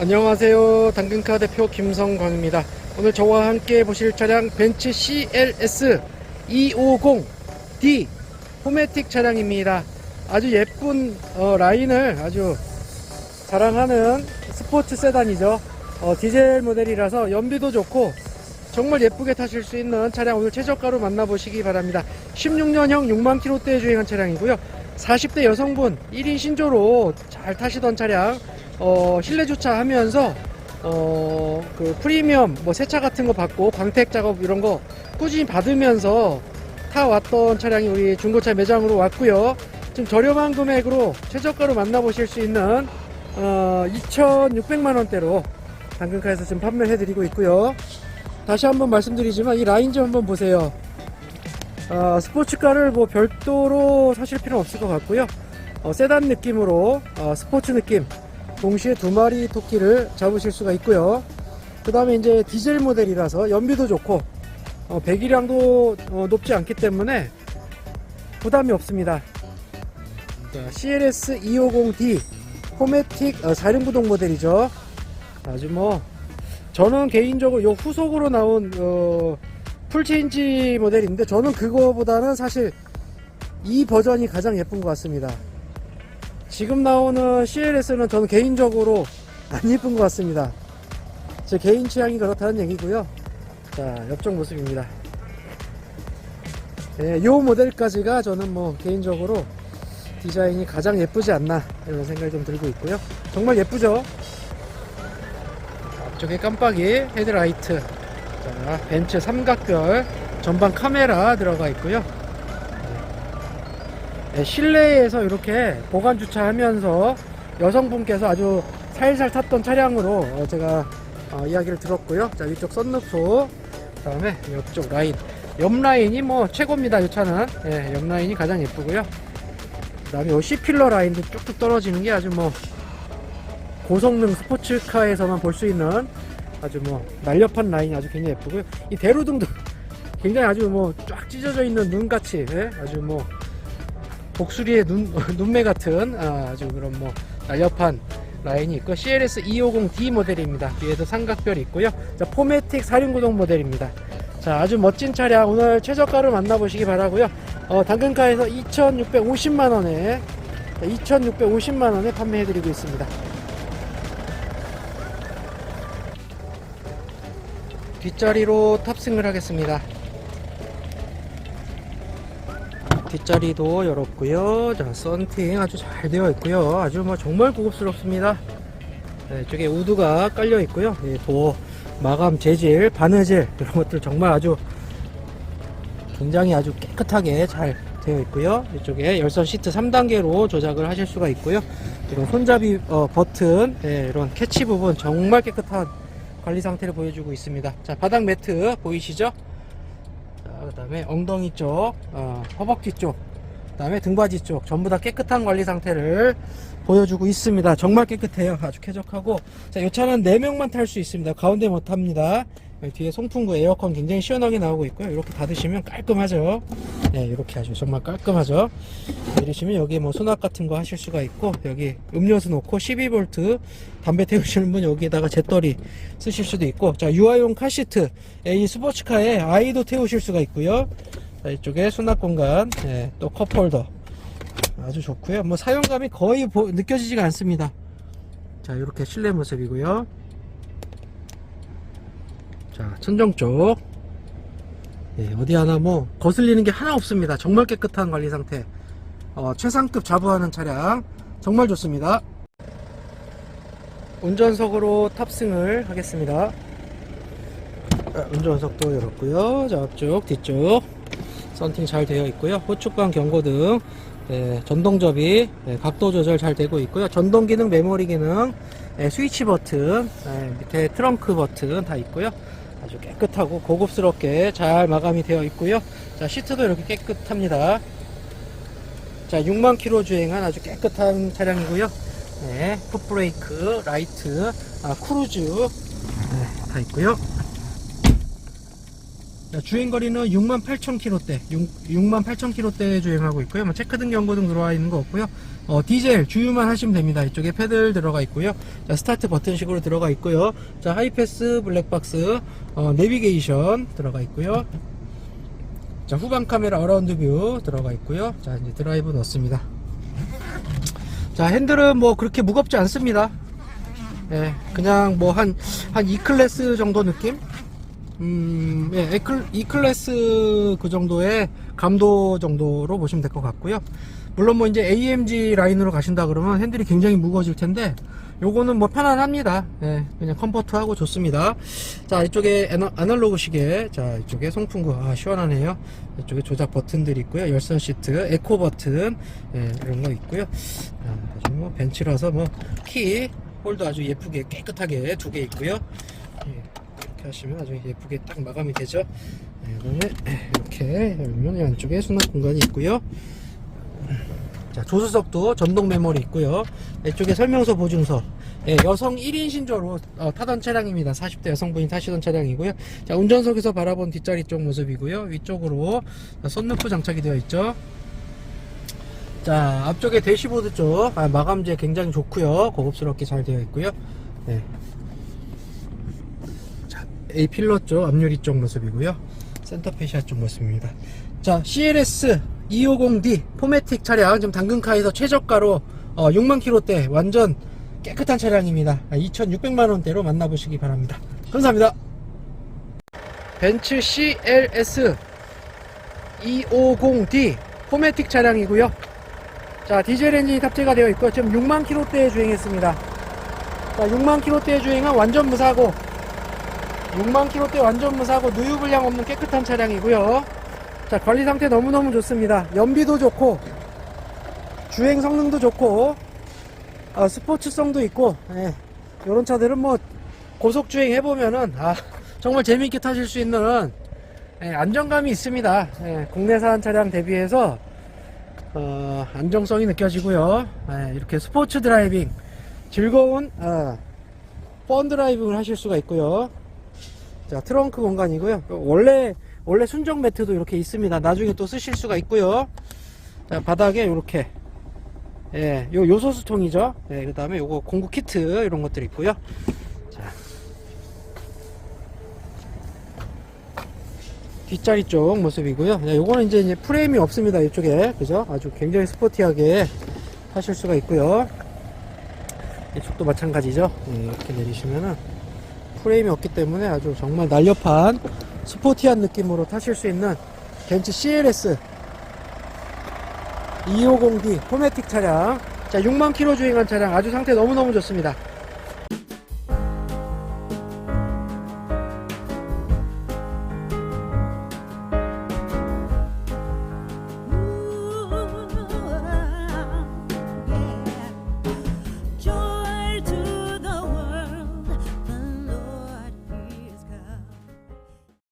안녕하세요. 당근카 대표 김성광입니다. 오늘 저와 함께 보실 차량 벤츠 CLS 250D 포매틱 차량입니다. 아주 예쁜 어, 라인을 아주 자랑하는 스포츠 세단이죠. 어, 디젤 모델이라서 연비도 좋고 정말 예쁘게 타실 수 있는 차량 오늘 최저가로 만나보시기 바랍니다. 16년형 6만 킬로대에 주행한 차량이고요. 40대 여성분 1인 신조로 잘 타시던 차량 어, 실내 주차하면서 어, 그 프리미엄 뭐 세차 같은 거 받고 광택 작업 이런 거 꾸준히 받으면서 타 왔던 차량이 우리 중고차 매장으로 왔고요. 좀 저렴한 금액으로 최저가로 만나보실 수 있는 어, 2,600만 원대로 당근카에서 지금 판매해 드리고 있고요. 다시 한번 말씀드리지만 이 라인 좀 한번 보세요. 어, 스포츠카를 뭐 별도로 사실 필요는 없을 것 같고요. 어, 세단 느낌으로 어, 스포츠 느낌 동시에 두 마리 토끼를 잡으실 수가 있고요. 그 다음에 이제 디젤 모델이라서 연비도 좋고 어, 배기량도 어, 높지 않기 때문에 부담이 없습니다. 자, CLS 250D 포매틱 어, 4륜구동 모델이죠. 아주 뭐 저는 개인적으로 요 후속으로 나온 어, 풀체인지 모델인데 저는 그거보다는 사실 이 버전이 가장 예쁜 것 같습니다. 지금 나오는 CLS는 저는 개인적으로 안 예쁜 것 같습니다. 제 개인 취향이 그렇다는 얘기고요. 자, 옆쪽 모습입니다. 예, 요 모델까지가 저는 뭐 개인적으로 디자인이 가장 예쁘지 않나 이런 생각이 좀 들고 있고요. 정말 예쁘죠? 앞쪽에 깜빡이, 헤드라이트, 자, 벤츠 삼각별, 전방 카메라 들어가 있고요. 네, 실내에서 이렇게 보관 주차하면서 여성분께서 아주 살살 탔던 차량으로 어, 제가 어, 이야기를 들었고요. 자, 위쪽 썬루프, 그다음에 옆쪽 라인, 옆 라인이 뭐 최고입니다. 이 차는 예, 옆 라인이 가장 예쁘고요. 그다음에 이 C필러 라인도 쭉쭉 떨어지는 게 아주 뭐 고성능 스포츠카에서만 볼 수 있는 아주 뭐 날렵한 라인이 아주 굉장히 예쁘고요. 이 대로등도 굉장히 아주 뭐 쫙 찢어져 있는 눈같이 예? 아주 뭐 복수리의 눈, 눈매 같은 아, 주 그런 뭐 날렵한 라인이 있고 CLS 250D 모델입니다. 뒤에도 삼각별이 있고요. 자, 포매틱 4륜구동 모델입니다. 자, 아주 멋진 차량 오늘 최저가를 만나보시기 바라고요. 어, 당근가에서 2,650만 원에 2,650만 원에 판매해드리고 있습니다. 뒷자리로 탑승을 하겠습니다. 뒷자리도 열었고요. 자, 썬팅 아주 잘 되어 있고요. 아주 뭐 정말 고급스럽습니다. 네, 이쪽에 우드가 깔려 있고요. 예, 도어 마감 재질, 바느질 이런 것들 정말 아주 굉장히 아주 깨끗하게 잘 되어 있고요. 이쪽에 열선 시트 3단계로 조작을 하실 수가 있고요. 이런 손잡이 어, 버튼, 예, 이런 캐치 부분 정말 깨끗한 관리 상태를 보여주고 있습니다. 자, 바닥 매트 보이시죠? 그 다음에 엉덩이 쪽, 어, 허벅지 쪽, 그 다음에 등받이 쪽 전부 다 깨끗한 관리 상태를 보여주고 있습니다. 정말 깨끗해요. 아주 쾌적하고 자, 이 차는 4명만 탈 수 있습니다. 가운데 못 탑니다. 뒤에 송풍구 에어컨 굉장히 시원하게 나오고 있고요. 이렇게 닫으시면 깔끔하죠. 네, 이렇게 아주 정말 깔끔하죠. 내리시면 여기 뭐 수납 같은 거 하실 수가 있고 여기 음료수 놓고 12V 담배 태우시는 분 여기에다가 재떨이 쓰실 수도 있고 자 유아용 카시트 예, 이 스포츠카에 아이도 태우실 수가 있고요. 자, 이쪽에 수납 공간 예, 또 컵홀더 아주 좋고요. 뭐 사용감이 거의 보- 느껴지지가 않습니다. 자 이렇게 실내 모습이고요. 자 천정 쪽 예, 어디 하나 뭐 거슬리는 게 하나 없습니다. 정말 깨끗한 관리 상태. 어, 최상급 자부하는 차량 정말 좋습니다. 운전석으로 탑승을 하겠습니다. 자, 운전석도 열었고요. 자, 앞쪽, 뒤쪽 썬팅 잘 되어 있고요. 호축방 경고등, 예, 전동접이 예, 각도 조절 잘 되고 있고요. 전동 기능, 메모리 기능, 예, 스위치 버튼, 예, 밑에 트렁크 버튼 다 있고요. 아주 깨끗하고 고급스럽게 잘 마감이 되어 있고요. 자, 시트도 이렇게 깨끗합니다. 자, 6만 킬로 주행한 아주 깨끗한 차량이고요. 네, 풋브레이크, 라이트, 아, 크루즈 네, 다 있고요. 자, 주행거리는 68,000km대, 68,000km대 주행하고 있고요. 뭐 체크등 경고등 들어와 있는 거 없고요. 어, 디젤 주유만 하시면 됩니다. 이쪽에 패들 들어가 있고요. 자, 스타트 버튼식으로 들어가 있고요. 자, 하이패스, 블랙박스, 어, 내비게이션 들어가 있고요. 자, 후방 카메라 어라운드 뷰 들어가 있고요. 자, 이제 드라이브 넣습니다. 자, 핸들은 뭐 그렇게 무겁지 않습니다. 예, 그냥 뭐 한, 한 E클래스 정도 느낌? 음, 예, E클, E클래스 그 정도의 감도 정도로 보시면 될 것 같고요. 물론 뭐 이제 AMG 라인으로 가신다 그러면 핸들이 굉장히 무거워질 텐데, 요거는 뭐 편안합니다. 예, 그냥 컴포트하고 좋습니다. 자, 이쪽에 아날로그 시계, 자, 이쪽에 송풍구, 아, 시원하네요. 이쪽에 조작 버튼들이 있고요. 열선 시트, 에코 버튼, 예, 이런 거 있고요. 아, 뭐 벤츠라서 뭐, 키, 홀도 아주 예쁘게 깨끗하게 두 개 있고요. 예, 이렇게 하시면 아주 예쁘게 딱 마감이 되죠. 네, 그다음에 이렇게 열면 이 안쪽에 수납 공간이 있고요. 자, 조수석도 전동 메모리 있고요. 이쪽에 설명서 보증서. 예, 여성 1인 신조로 어, 타던 차량입니다. 40대 여성분이 타시던 차량이고요. 자, 운전석에서 바라본 뒷자리 쪽 모습이고요. 위쪽으로 썬루프 장착이 되어 있죠. 자, 앞쪽에 대시보드 쪽 아, 마감재 굉장히 좋고요. 고급스럽게 잘 되어 있고요. 네. 자, A 필러 쪽 앞유리 쪽 모습이고요. 센터페시아 쪽 모습입니다. 자, CLS 250D 포매틱 차량 지금 당근카에서 최저가로 어, 6만 킬로대 완전 깨끗한 차량입니다. 2,600만 원대로 만나보시기 바랍니다. 감사합니다. 벤츠 CLS 250D 포매틱 차량이고요. 자, 디젤 엔진이 탑재가 되어 있고 지금 6만 킬로대에 주행했습니다. 자, 6만 킬로대에 주행한 완전 무사고 6만 킬로대 완전 무사고 누유 불량 없는 깨끗한 차량이고요. 자, 관리 상태 너무너무 좋습니다. 연비도 좋고 주행 성능도 좋고 아, 스포츠성도 있고 예, 이런 차들은 뭐 고속 주행 해보면은 아, 정말 재미있게 타실 수 있는 예, 안정감이 있습니다. 예, 국내산 차량 대비해서 어, 안정성이 느껴지고요. 예, 이렇게 스포츠 드라이빙, 즐거운 어, 펀 드라이빙을 하실 수가 있고요. 자, 트렁크 공간이고요. 원래 원래 순정 매트도 이렇게 있습니다. 나중에 또 쓰실 수가 있고요. 자, 바닥에 이렇게 예, 요 요소수통이죠. 예, 그 다음에 요거 공구 키트 이런 것들 있고요. 자. 뒷자리 쪽 모습이고요. 네, 요거는 이제, 이제 프레임이 없습니다. 이쪽에. 그죠? 아주 굉장히 스포티하게 하실 수가 있고요. 이쪽도 마찬가지죠. 네, 이렇게 내리시면은 프레임이 없기 때문에 아주 정말 날렵한 스포티한 느낌으로 타실 수 있는 벤츠 CLS 250D 포매틱 차량. 자, 6만 킬로 주행한 차량 아주 상태 너무너무 좋습니다.